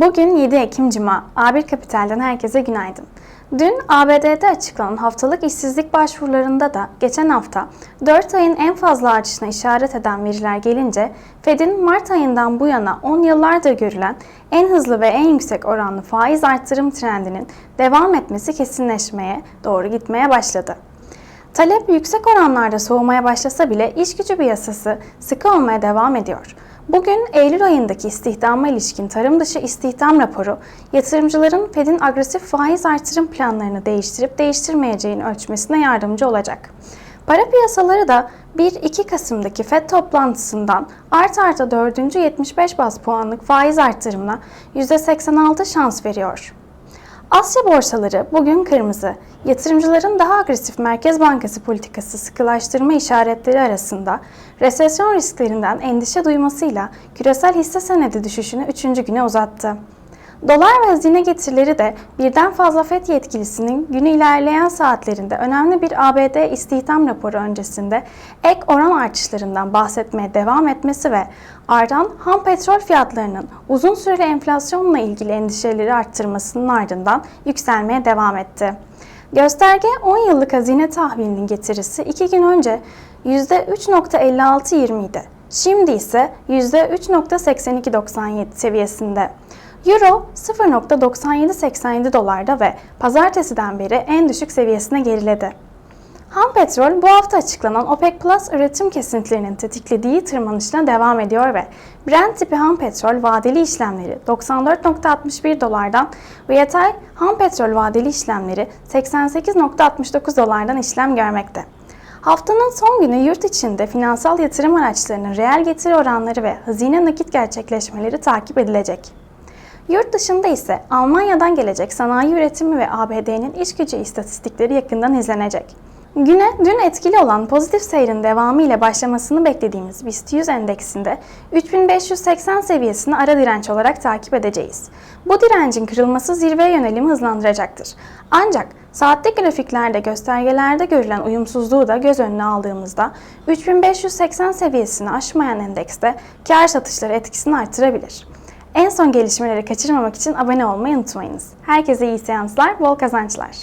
Bugün 7 Ekim Cuma. A1 Kapital'den herkese günaydın. Dün ABD'de açıklanan haftalık işsizlik başvurularında da geçen hafta 4 ayın en fazla artışına işaret eden veriler gelince Fed'in Mart ayından bu yana 10 yıllardır görülen en hızlı ve en yüksek oranlı faiz arttırım trendinin devam etmesi kesinleşmeye doğru gitmeye başladı. Talep yüksek oranlarda soğumaya başlasa bile iş gücü piyasası sıkı olmaya devam ediyor. Bugün Eylül ayındaki istihdama ilişkin tarım dışı istihdam raporu, yatırımcıların Fed'in agresif faiz artırım planlarını değiştirip değiştirmeyeceğini ölçmesine yardımcı olacak. Para piyasaları da 1-2 Kasım'daki FED toplantısından art arda 4. 75 baz puanlık faiz artırımına %86 şans veriyor. Asya borsaları bugün kırmızı. Yatırımcıların daha agresif Merkez Bankası politikası sıkılaştırma işaretleri arasında resesyon risklerinden endişe duymasıyla küresel hisse senedi düşüşünü 3. güne uzattı. Dolar ve hazine getirileri de birden fazla FED yetkilisinin günü ilerleyen saatlerinde önemli bir ABD istihdam raporu öncesinde ek oran artışlarından bahsetmeye devam etmesi ve ardından ham petrol fiyatlarının uzun süreli enflasyonla ilgili endişeleri arttırmasının ardından yükselmeye devam etti. Gösterge 10 yıllık hazine tahvilinin getirisi 2 gün önce %3.5620 idi. Şimdi ise %3.8297 seviyesinde. Euro 0.9787 dolarda ve pazartesiden beri en düşük seviyesine geriledi. Ham petrol bu hafta açıklanan OPEC Plus üretim kesintilerinin tetiklediği tırmanışına devam ediyor ve Brent tipi ham petrol vadeli işlemleri 94.61 dolardan ve ham petrol vadeli işlemleri 88.69 dolardan işlem görmekte. Haftanın son günü yurt içinde finansal yatırım araçlarının reel getiri oranları ve hazine nakit gerçekleşmeleri takip edilecek. Yurt dışında ise Almanya'dan gelecek sanayi üretimi ve ABD'nin iş gücü istatistikleri yakından izlenecek. Güne dün etkili olan pozitif seyrin devamı ile başlamasını beklediğimiz BIST 100 endeksinde 3580 seviyesini ara direnç olarak takip edeceğiz. Bu direncin kırılması zirveye yönelimi hızlandıracaktır. Ancak saatlik grafiklerde göstergelerde görülen uyumsuzluğu da göz önüne aldığımızda 3580 seviyesini aşmayan endekste kar satışları etkisini artırabilir. En son gelişmeleri kaçırmamak için abone olmayı unutmayınız. Herkese iyi seanslar, bol kazançlar.